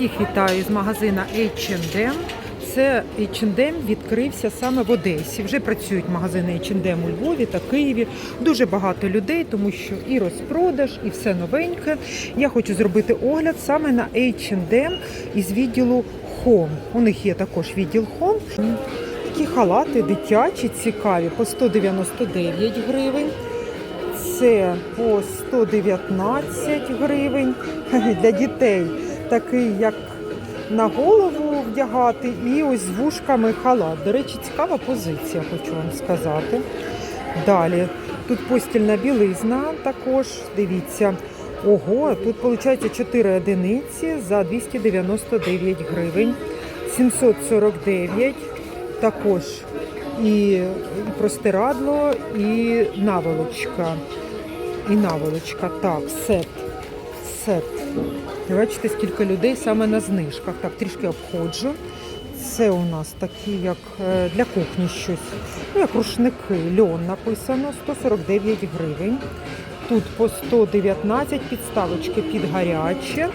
Всіх вітаю з магазина H&M. Це H&M відкрився саме в Одесі. Вже працюють магазини H&M у Львові та Києві. Дуже багато людей, тому що і розпродаж, і все новеньке. Я хочу зробити огляд саме на H&M із відділу Home. У них є також відділ Home. Такі халати дитячі, цікаві, по 199 гривень. Це по 119 гривень для дітей. Такий, як на голову вдягати, і ось з вушками халат. До речі, цікава позиція, хочу вам сказати. Далі тут постільна білизна також. Дивіться. Ого, тут виходить 4 одиниці за 299 гривень. 749 також і, простирадло, і наволочка. І наволочка. Так, сет. Сет. Ви Бачите, скільки людей саме на знижках. Так, трішки обходжу. Це у нас такі, як е, для кухні щось. Ну, як рушники. Льон написано 149 гривень. Тут по 119 підставочки під гаряче.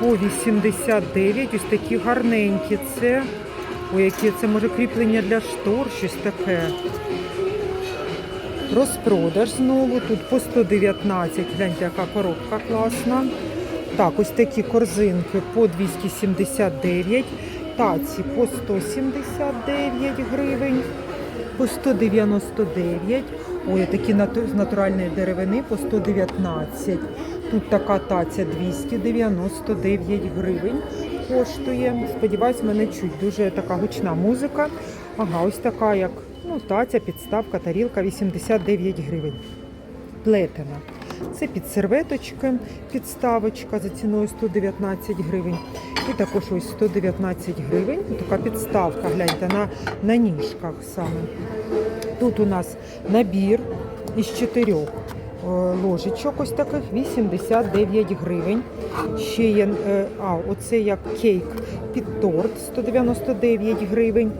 По 89. Ось такі гарненькі. Це. Ой, яке це може кріплення для штор, щось таке. Розпродаж знову. Тут по 119. Гляньте, яка коробка класна. Так, ось такі корзинки по 279. Таці по 179 гривень. По 199. Ой, такі з натуральної деревини по 119. Тут така таця 299 гривень коштує. Сподіваюсь, мене чуть. Дуже така гучна музика. Ага, ось така, як ну, таця, підставка, тарілка 89 гривень. Плетена. Це під серветочки, підставочка за ціною 119 гривень. І також ось 119 гривень. Така підставка, гляньте, на, на ніжках саме. Тут у нас набір із чотирьох е, ложечок ось таких 89 гривень. Ще є, е, а, оце як кейк під торт 199 гривень.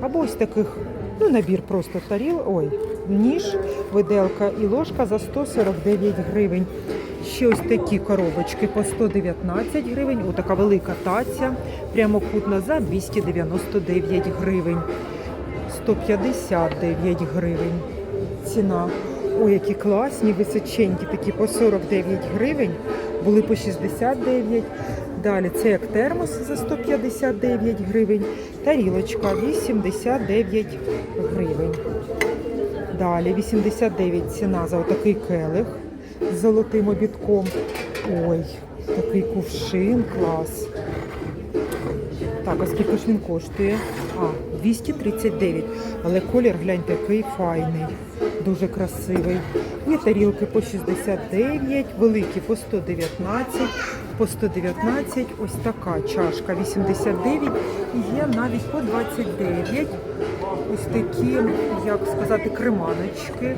Або ось таких, ну, набір просто таріл, ой, ніж, виделка і ложка за 149 гривень. Ще ось такі коробочки по 119 гривень. Отака велика таця, прямокутна за 299 гривень. 159 гривень. Ціна. Ой, які класні, височенькі, такі по 49 гривень, були по 69. Далі це як термос за 159 гривень, тарілочка 89 гривень. Далі 89 ціна за отакий келих з золотим обідком. Ой, такий кувшин, клас. Так, а скільки ж він коштує? А, 239. Але колір, гляньте, який файний. Дуже красивий. Є тарілки по 69, великі по 119, по 119 ось така чашка 89 і є навіть по 29. Ось такі, як сказати, креманочки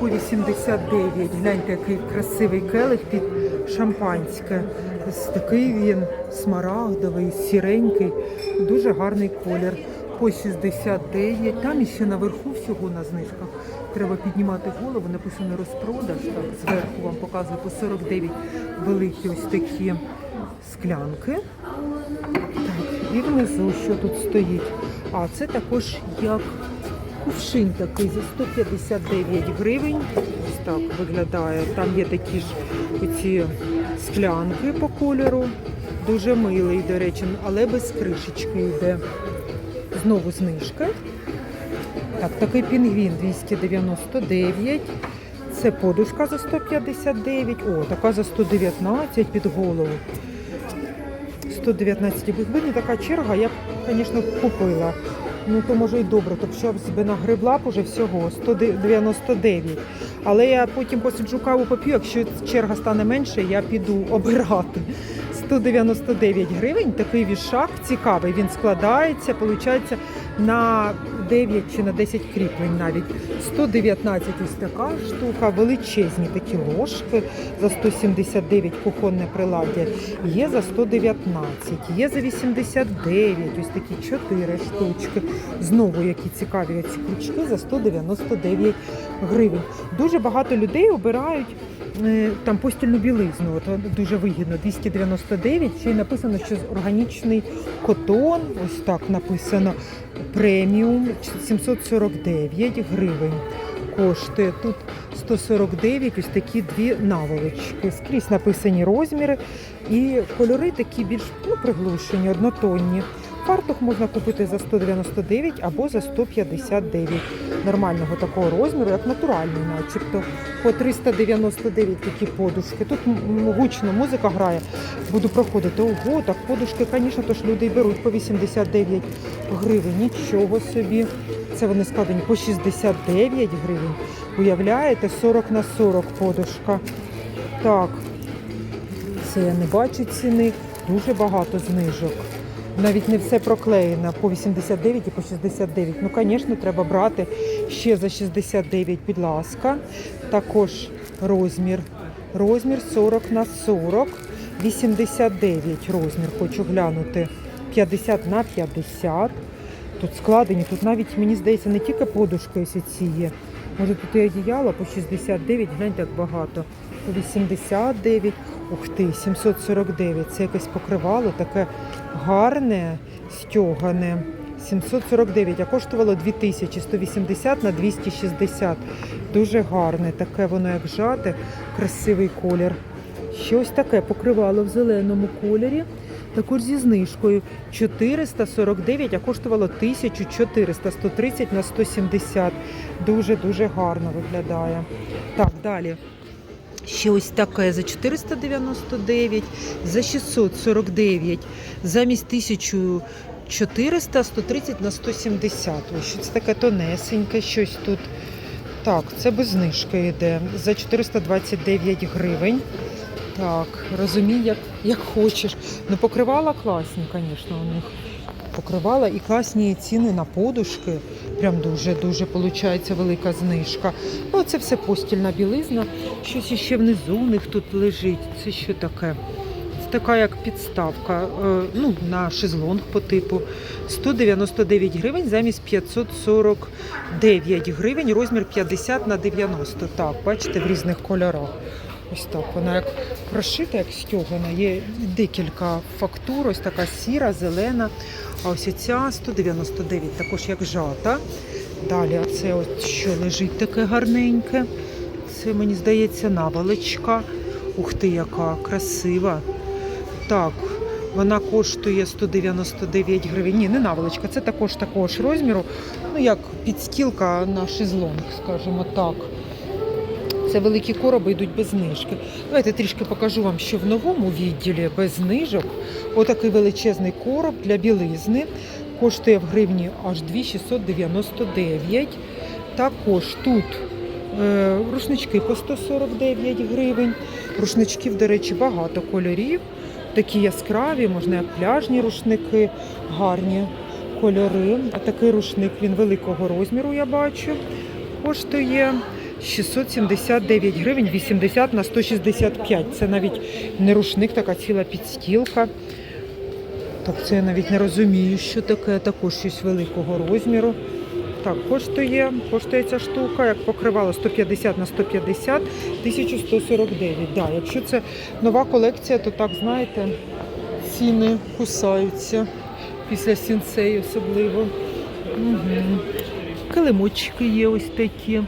по 89. Гляньте, який красивий келих під шампанське. Ось такий він смарагдовий, сіренький, дуже гарний колір. По 69. Там іще наверху всього на знижках. Треба піднімати голову, написано розпродаж. Так, зверху вам показую по 49 великі ось такі склянки. Так, і внизу, що тут стоїть. А це також як кувшин такий за 159 гривень. Ось так виглядає. Там є такі ж оці склянки по кольору. Дуже милий, до речі, але без кришечки йде. Знову знижка. Так, такий пінгвін 299. Це подушка за 159. О, така за 119 під голову. 119 Якби така черга, я звісно, купила. Ну, то може і добре, то б що себе нагребла б уже всього 199. Але я потім посиджу каву поп'ю, якщо черга стане менше, я піду обирати. 199 гривень, такий вішак цікавий. Він складається, виходить, на 9 чи на 10 кріплень навіть. 119 ось така штука, величезні такі ложки за 179 кухонне приладдя. Є за 119, є за 89, ось такі 4 штучки. Знову які цікаві ці крючки за 199 гривень. Дуже багато людей обирають там постільну білизну. От дуже вигідно. 299. Ще й написано, що органічний котон. Ось так написано. Преміум 749 гривень. Коштує тут 149, ось такі дві наволочки. Скрізь написані розміри і кольори такі більш ну, приглушені, однотонні. Фартух можна купити за 199 або за 159 нормального такого розміру, як натуральний, начебто. По 399 такі подушки. Тут гучно музика грає. Буду проходити. Ого, так подушки, звісно, то ж люди й беруть по 89 гривень. Нічого собі. Це вони складені по 69 гривень. Уявляєте, 40 на 40 подушка. Так, це я не бачу ціни. Дуже багато знижок. Навіть не все проклеєно по 89 і по 69. Ну, звісно, треба брати ще за 69, будь ласка. Також розмір. Розмір 40 на 40. 89 розмір, хочу глянути. 50 на 50. Тут складені, тут навіть, мені здається, не тільки подушки ось. Може тут і одіяло по 69, гляньте, як багато. По 89, ух ти, 749. Це якесь покривало, таке гарне, стьогане. 749, а коштувало 2180 на 260. Дуже гарне, таке воно як жате, красивий колір. Щось таке покривало в зеленому кольорі. Також зі знижкою 449, а коштувало 1400, 130 на 170. Дуже-дуже гарно виглядає. Так, далі. Ще ось таке за 499, за 649, замість 1400, 130 на 170. Ось що таке тонесеньке, щось тут. Так, це без знижки йде. За 429 гривень. Так, розумій, як, як хочеш. Ну, покривала класні, звісно, у них. Покривала і класні ціни на подушки. Прям дуже-дуже виходить велика знижка. Ну, це все постільна білизна. Щось іще внизу у них тут лежить. Це що таке? Це така як підставка е, ну, на шезлонг по типу. 199 гривень замість 549 гривень, розмір 50 на 90. Так, бачите, в різних кольорах. Ось так, вона як прошита, як стьогана. Є декілька фактур, ось така сіра, зелена. А ось ця 199, також як жата. Далі, це ось що лежить таке гарненьке. Це, мені здається, наволочка. Ух ти, яка красива. Так, вона коштує 199 гривень. Ні, не наволочка, це також такого ж розміру. Ну, як підстілка на шезлонг, скажімо так. Це великі короби йдуть без знижки. Давайте трішки покажу вам, що в новому відділі без знижок. Отакий величезний короб для білизни. Коштує в гривні аж 2699. Також тут е, рушнички по 149 гривень. Рушничків, до речі, багато кольорів. Такі яскраві, можна як пляжні рушники, гарні кольори. А такий рушник він великого розміру, я бачу. Коштує 679 гривень, 80 на 165. Це навіть не рушник, така ціла підстілка. Так, це я навіть не розумію, що таке, також щось великого розміру. Так, коштує, коштує ця штука, як покривало 150 на 150, 1149. Да, якщо це нова колекція, то так, знаєте, ціни кусаються після сінцей особливо. Угу. Килимочки є ось такі.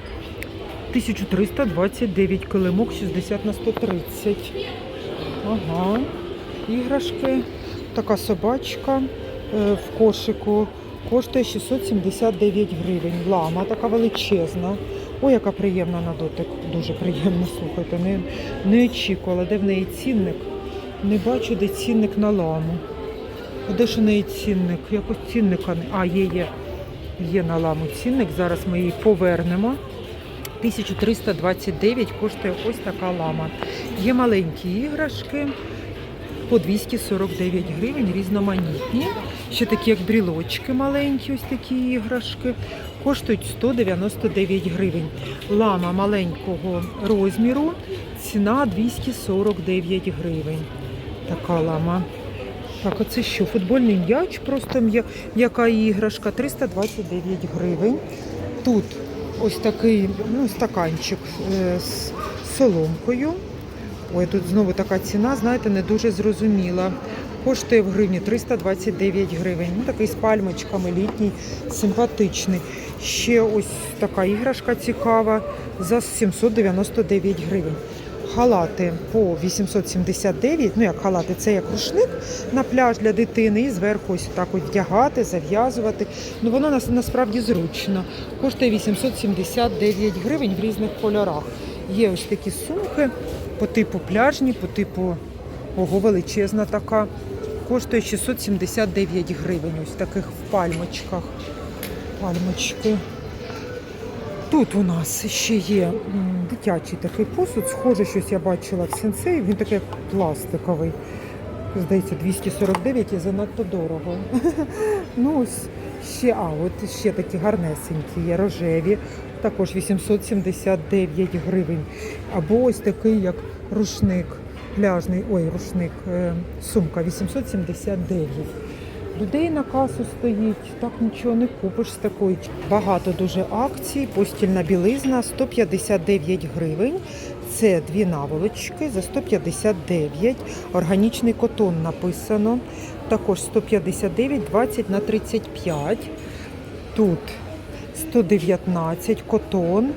1329 килимок, 60 на 130. Ага. Іграшки. Така собачка е, в кошику коштує 679 гривень. Лама така величезна. Ой, яка приємна на дотик. Дуже приємно, слухайте. Не, не очікувала, де в неї цінник. Не бачу, де цінник на ламу. Де ж у неї цінник? Якось цінника не. А, є, є. Є на ламу цінник. Зараз ми її повернемо. 1329 коштує ось така лама. Є маленькі іграшки по 249 гривень, різноманітні. Ще такі, як брілочки маленькі, ось такі іграшки. Коштують 199 гривень. Лама маленького розміру, ціна 249 гривень. Така лама. Так, оце що? Футбольний м'яч, просто м'я- м'яка іграшка, 329 гривень. Тут ось такий ну, стаканчик е, з соломкою. Ой, тут знову така ціна, знаєте, не дуже зрозуміла. Коштує в гривні 329 гривень. Ну, такий з пальмочками літній, симпатичний. Ще ось така іграшка цікава за 799 гривень. Халати по 879, ну як халати, це як рушник на пляж для дитини, і зверху ось так от вдягати, зав'язувати. Ну воно нас насправді зручно. Коштує 879 гривень в різних кольорах. Є ось такі сумки по типу пляжні, по типу ого, величезна така. Коштує 679 гривень. Ось таких в пальмочках. Пальмочки. Тут у нас ще є дитячий такий посуд, схоже, щось я бачила в сенсей. Він такий пластиковий. Здається, 249 і занадто дорого. ну, ось ще, а, от ще такі гарнесенькі є, рожеві, також 879 гривень. Або ось такий, як рушник, пляжний, ой, рушник, е, сумка 879. Людей на касу стоїть, так нічого не купиш з такої. Багато дуже акцій. Постільна білизна 159 гривень. Це дві наволочки за 159. Органічний котон написано. Також 159, 20 на 35. Тут 119 котон.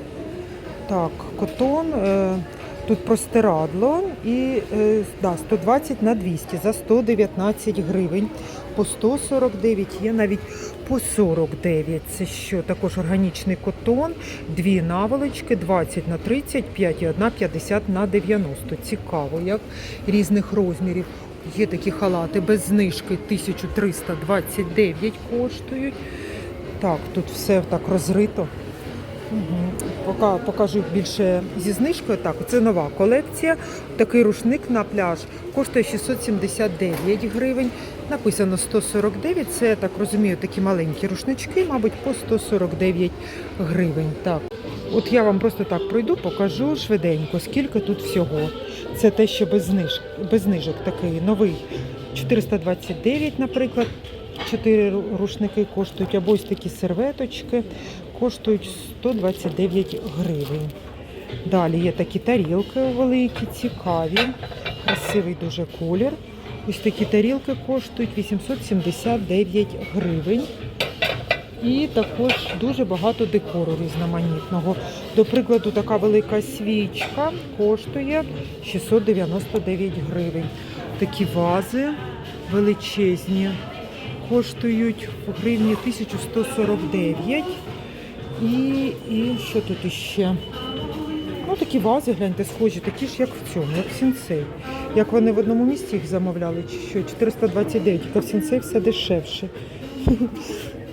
Так, котон. Е, Тут простирадло і е, да, 120 на 200 за 119 гривень. По 149 є навіть по 49. Це що? Також органічний котон, дві наволочки, 20 на 35 і одна 50 на 90. Цікаво, як різних розмірів. Є такі халати без знижки 1329 коштують. Так, тут все так розрито. Угу. Покажу більше зі знижкою. Так, це нова колекція. Такий рушник на пляж коштує 679 гривень. Написано 149. Це так розумію, такі маленькі рушнички, мабуть, по 149 гривень. Так, от я вам просто так пройду, покажу швиденько, скільки тут всього. Це те, що без знижок, без знижок такий новий 429, наприклад. Чотири рушники коштують, або ось такі серветочки коштують 129 гривень. Далі є такі тарілки великі, цікаві, красивий дуже колір. Ось такі тарілки коштують 879 гривень. І також дуже багато декору різноманітного. До прикладу, така велика свічка коштує 699 гривень. Такі вази величезні коштують в гривні 1149. І, і що тут іще? Ну, такі вази, гляньте, схожі, такі ж, як в цьому, як в сінцей. Як вони в одному місці їх замовляли, чи що? 429, а в сінцей все дешевше.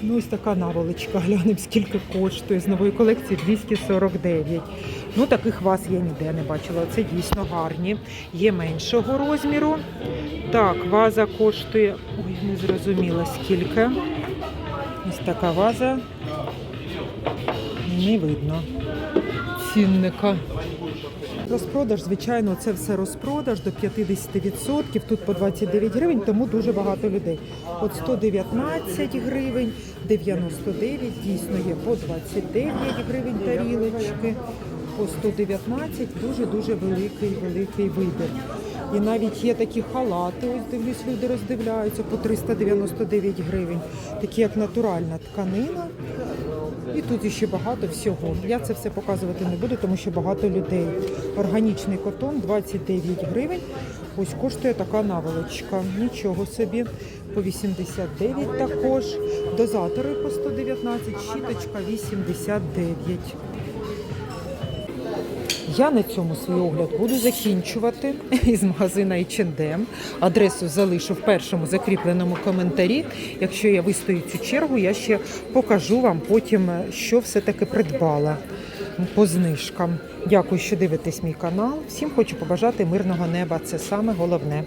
Ну, ось така наволочка, глянемо, скільки коштує. З нової колекції 249. Ну, таких ваз я ніде не бачила. Це дійсно гарні. Є меншого розміру. Так, ваза коштує. Ой, не зрозуміла скільки. Ось така ваза. Не видно цінника. Розпродаж, звичайно, це все розпродаж до 50%. Тут по 29 гривень, тому дуже багато людей. От 119 гривень, 99, дійсно є по 29 гривень тарілочки, по 119 дуже-дуже великий, великий вибір. І навіть є такі халати, ось дивлюсь, люди роздивляються по 399 гривень, такі як натуральна тканина. І тут ще багато всього. Я це все показувати не буду, тому що багато людей. Органічний котон 29 гривень. Ось коштує така наволочка. Нічого собі. По 89 також. Дозатори по 119, щіточка 89. Я на цьому свій огляд буду закінчувати із магазина H&M. Адресу залишу в першому закріпленому коментарі. Якщо я вистою цю чергу, я ще покажу вам потім, що все-таки придбала по знижкам. Дякую, що дивитесь мій канал. Всім хочу побажати мирного неба. Це саме головне.